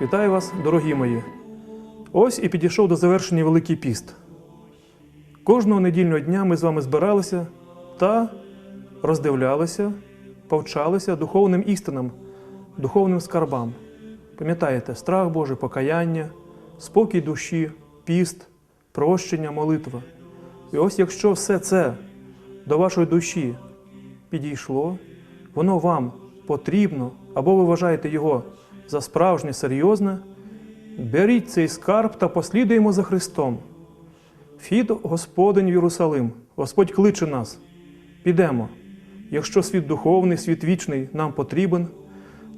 Вітаю вас, дорогі мої. Ось і підійшов до завершення Великий піст. Кожного недільного дня ми з вами збиралися та роздивлялися, повчалися духовним істинам, духовним скарбам. Пам'ятаєте, страх Божий, покаяння, спокій душі, піст, прощення, молитва. І ось якщо все це до вашої душі підійшло, воно вам потрібно, або ви вважаєте його за справжнє, серйозне, беріть цей скарб та послідуємо за Христом. Фід Господень в Єрусалим, Господь кличе нас. Підемо. Якщо світ духовний, світ вічний нам потрібен,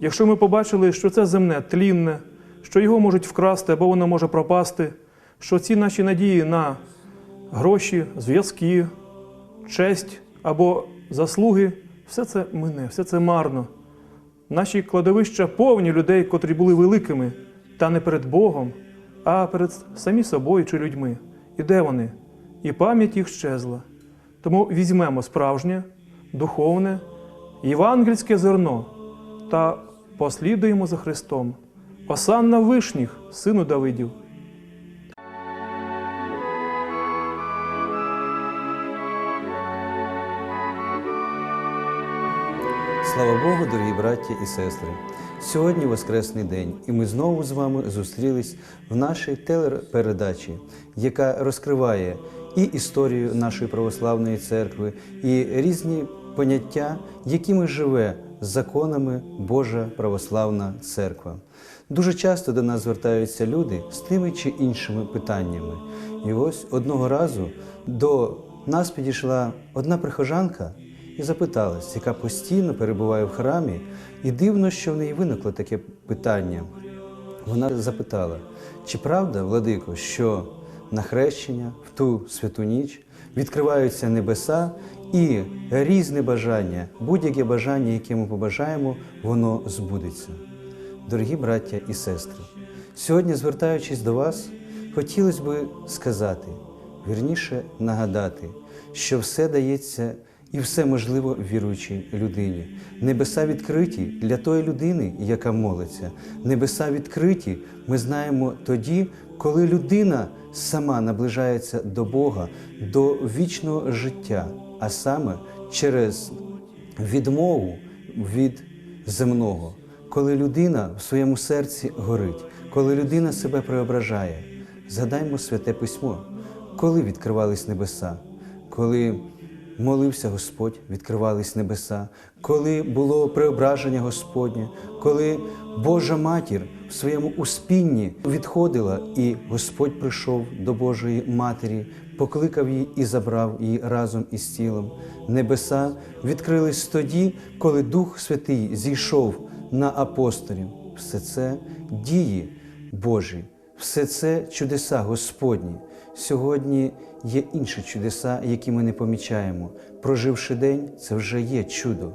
якщо ми побачили, що це земне тлінне, що його можуть вкрасти або воно може пропасти, що ці наші надії на гроші, зв'язки, честь або заслуги, все це мине, все це марно. Наші кладовища повні людей, котрі були великими, та не перед Богом, а перед самі собою чи людьми. І де вони? І пам'ять їх щезла. Тому візьмемо справжнє, духовне, євангельське зерно та послідуємо за Христом. Осанна вишніх, сину Давидів. Слава Богу, дорогі браті і сестри! Сьогодні Воскресний день, і ми знову з вами зустрілись в нашій телепередачі, яка розкриває і історію нашої православної церкви, і різні поняття, якими живе законами Божа православна церква. Дуже часто до нас звертаються люди з тими чи іншими питаннями. І ось одного разу до нас підійшла одна прихожанка і запиталась, яка постійно перебуває в храмі, і дивно, що в неї виникло таке питання. Вона запитала, чи правда, владико, що на хрещення в ту святу ніч відкриваються небеса і різне бажання, будь-яке бажання, яке ми побажаємо, воно збудеться. Дорогі браття і сестри, сьогодні, звертаючись до вас, хотілося би сказати, вірніше нагадати, що все дається і все можливо віруючій людині. Небеса відкриті для тої людини, яка молиться. Небеса відкриті, ми знаємо тоді, коли людина сама наближається до Бога, до вічного життя, а саме через відмову від земного, коли людина в своєму серці горить, коли людина себе преображає. Згадаймо святе письмо, коли відкривались небеса, коли молився Господь, відкривались небеса, коли було преображення Господнє, коли Божа матір в своєму успінні відходила, і Господь прийшов до Божої Матері, покликав її і забрав її разом із тілом. Небеса відкрились тоді, коли Дух Святий зійшов на апостолів. Все це дії Божі, все це чудеса Господні. Сьогодні є інші чудеса, які ми не помічаємо. Проживши день, це вже є чудо.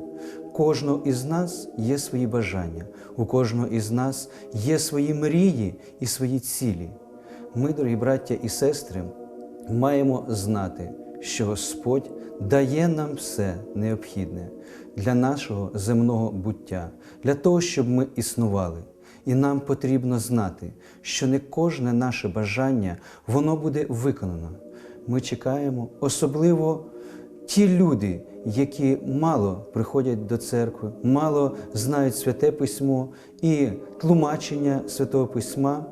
Кожного із нас є свої бажання, у кожного із нас є свої мрії і свої цілі. Ми, дорогі браття і сестри, маємо знати, що Господь дає нам все необхідне для нашого земного буття, для того, щоб ми існували. І нам потрібно знати, що не кожне наше бажання воно буде виконано. Ми чекаємо, особливо ті люди, які мало приходять до церкви, мало знають святе письмо і тлумачення святого письма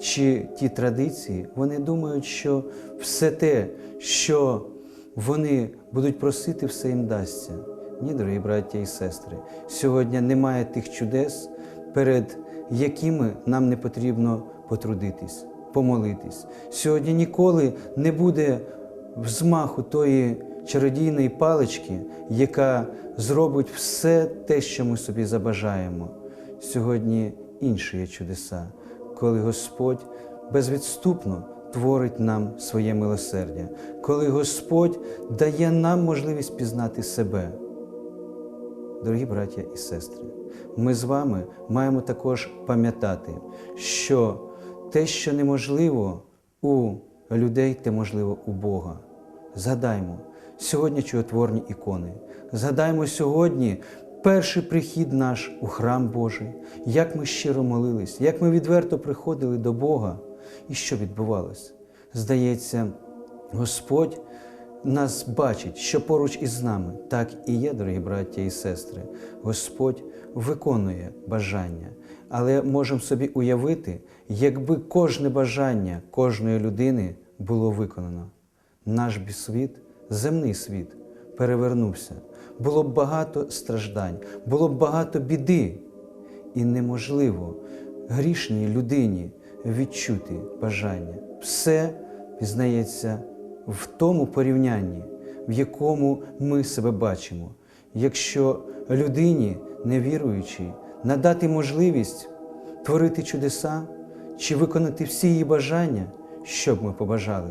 чи ті традиції, вони думають, що все те, що вони будуть просити, все їм дасться. Ні, дорогі браття і сестри, сьогодні немає тих чудес, перед якими нам не потрібно потрудитись, помолитись. Сьогодні ніколи не буде взмаху тої чародійної палички, яка зробить все те, що ми собі забажаємо. Сьогодні інші є чудеса, коли Господь безвідступно творить нам своє милосердя, коли Господь дає нам можливість пізнати себе. Дорогі браття і сестри, ми з вами маємо також пам'ятати, що те, що неможливо у людей, те можливо у Бога. Згадаймо сьогодні чудотворні ікони. Згадаймо сьогодні перший прихід наш у храм Божий, як ми щиро молились, як ми відверто приходили до Бога, і що відбувалося? Здається, Господь нас бачить, що поруч із нами, так і є, дорогі браття і сестри. Господь виконує бажання, але можемо собі уявити, якби кожне бажання кожної людини було виконано. Наш би світ, земний світ, перевернувся. Було б багато страждань, було б багато біди, і неможливо грішній людині відчути бажання. Все пізнається в тому порівнянні, в якому ми себе бачимо. Якщо людині, невіруючій, надати можливість творити чудеса чи виконати всі її бажання, що б ми побажали?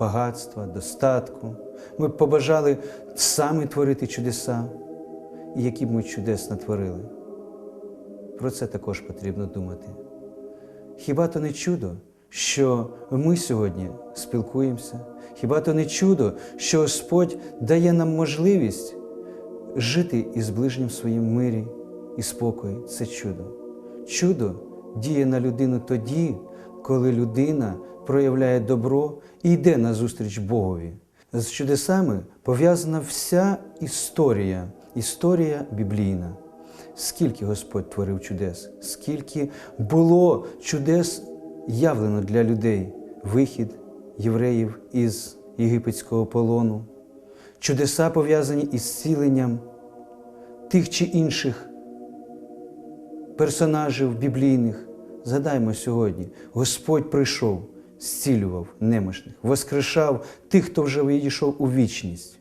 Багатства, достатку. Ми б побажали самі творити чудеса, які б ми чудес натворили. Про це також потрібно думати. Хіба то не чудо, що ми сьогодні спілкуємося? Хіба то не чудо, що Господь дає нам можливість жити із ближнім своїм мирі і спокої? Це чудо. Чудо діє на людину тоді, коли людина проявляє добро і йде назустріч Богові. З чудесами пов'язана вся історія, історія біблійна. Скільки Господь творив чудес, скільки було чудес явлено для людей, вихід євреїв із єгипетського полону, чудеса пов'язані із зціленням тих чи інших персонажів біблійних. Згадаймо сьогодні, Господь прийшов, зцілював немощних, воскрешав тих, хто вже відійшов у вічність.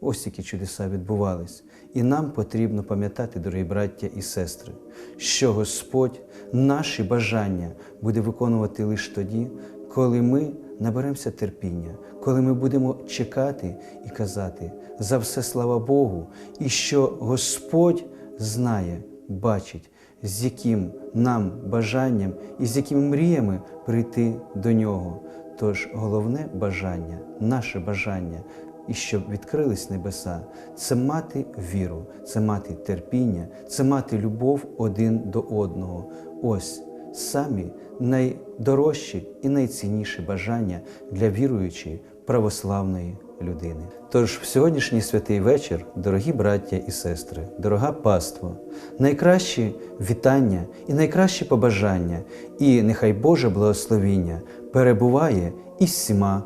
Ось які чудеса відбувались. І нам потрібно пам'ятати, дорогі браття і сестри, що Господь наші бажання буде виконувати лише тоді, коли ми наберемося терпіння, коли ми будемо чекати і казати за все слава Богу, і що Господь знає, бачить, з яким нам бажанням і з якими мріями прийти до нього. Тож головне бажання, наше бажання, і щоб відкрились небеса, це мати віру, це мати терпіння, це мати любов один до одного. Ось самі найдорожчі і найцінніші бажання для віруючої православної людини. Тож в сьогоднішній святий вечір, дорогі браття і сестри, дорога паство, найкращі вітання і найкращі побажання, і нехай Боже благословіння перебуває із всіма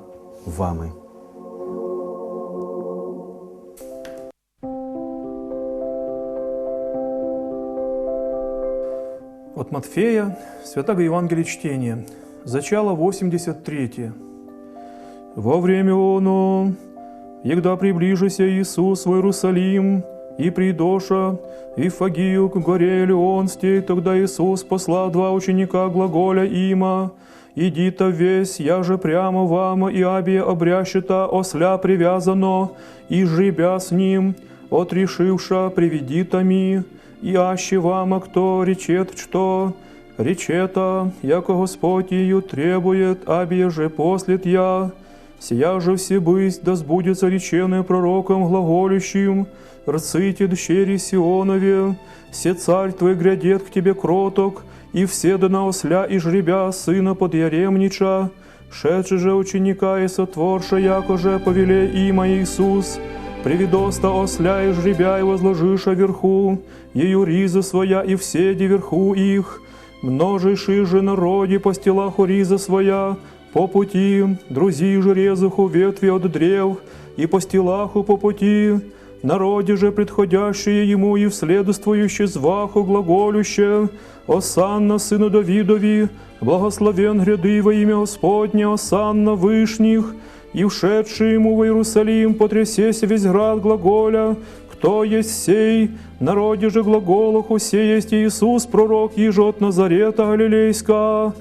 вами. Матфея, Святого Евангелия чтения, зачало 83. Во время оно, егда приближися Иисус в Иерусалим, и придоша, и Фагию к горе Леонстей, тогда Иисус послал два ученика глаголя има, «Иди-то весь, я же прямо вам, и абия обрящета осля привязано, и жребя с ним, отрешивша приведи ми, и аще вам, кто речет, что речета, яко Господь ее требует, абия же послет я, Сия же всебысть да сбудется реченное пророком глаголющим, рците дщери Сионове, все царь твой грядет к тебе кроток, и все да на осля и жребя сына подъяремнича, шедший же ученика и сотворша, яко же повеле има Иисус, приведоста осля и жребя и возложиша верху, ею риза своя и вседи верху их, множейший же народе постелаху риза своя, по пути, друзі же резуху ветви от древ, и постилаху по пути, народе же предходящие ему и вследствующие зваху глаголюще, Осанна сыну Давидови, благословен гряды во имя Господне, Осанна вышних, и вшедший ему в Иерусалим, потрясесь весь град глаголя, кто есть сей, народе же глаголуху, сей есть Иисус, пророк еже Назарета Галилейска,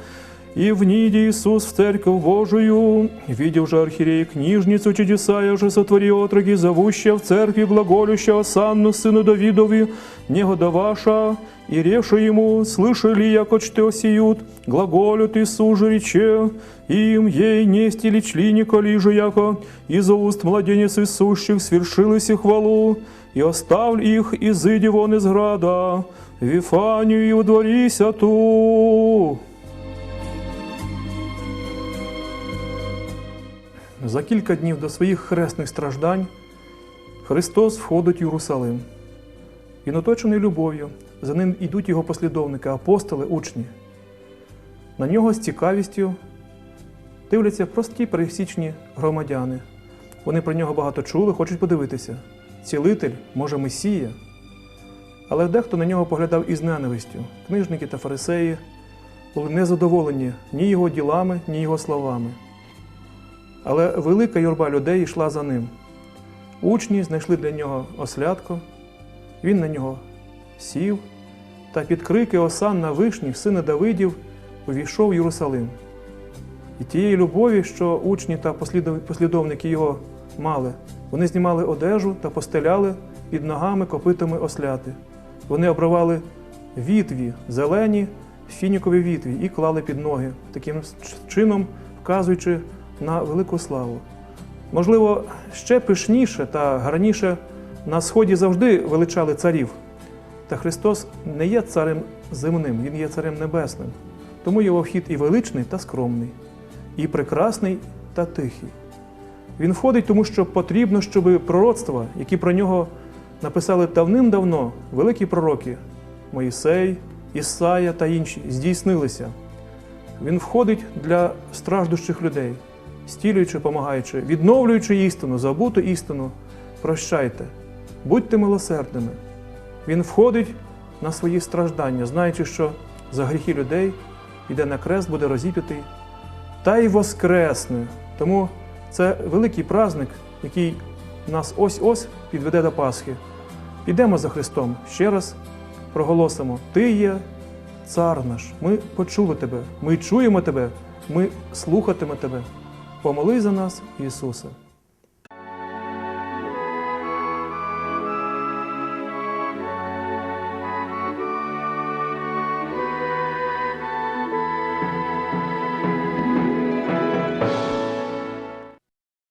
И вниде Иисус в церковь Божию, видел же архиерей книжницу чудеса, же сотвори отроги, зовущая в церкви глаголющего Санну, сыну Давидови, негодоваша, и решу ему, слышали, яко что сиют, глаголют Иисус же рече, им ей нести ли чли коли же яко, из уст младенец Иисущих свершилась и хвалу, и оставль их, и зыди вон из града, в Вифанию и удворися ту. За кілька днів до своїх хресних страждань Христос входить в Єрусалим. Він оточений любов'ю, за ним йдуть його послідовники, апостоли, учні. На нього з цікавістю дивляться прості пересічні громадяни. Вони про нього багато чули, хочуть подивитися. Цілитель, може, Месія. Але дехто на нього поглядав із ненавистю. Книжники та фарисеї були незадоволені ні його ділами, ні його словами. Але велика юрба людей йшла за ним. Учні знайшли для нього ослядко, він на нього сів, та під крики Осан на вишні, сина Давидів, увійшов в Єрусалим. І тієї любові, що учні та послідовники його мали, вони знімали одежу та постеляли під ногами копитами осляти. Вони обривали вітві, зелені фінікові вітві і клали під ноги, таким чином вказуючи на велику славу. Можливо, ще пишніше та гарніше на сході завжди величали царів. Та Христос не є царем земним, Він є царем небесним. Тому його вхід і величний та скромний, і прекрасний та тихий. Він входить, тому що потрібно, щоб пророцтва, які про нього написали давним-давно великі пророки Моїсей, Ісая та інші, здійснилися. Він входить для страждущих людей, стілюючи, помагаючи, відновлюючи істину, забуту істину. Прощайте, будьте милосердними. Він входить на свої страждання, знаючи, що за гріхи людей піде на крест, буде розіп'ятий, та й воскресне. Тому це великий праздник, який нас ось-ось підведе до Пасхи. Підемо за Христом ще раз проголосимо: Ти є цар наш, ми почули тебе, ми чуємо тебе, ми слухатиме тебе. Помолись за нас, Ісусе.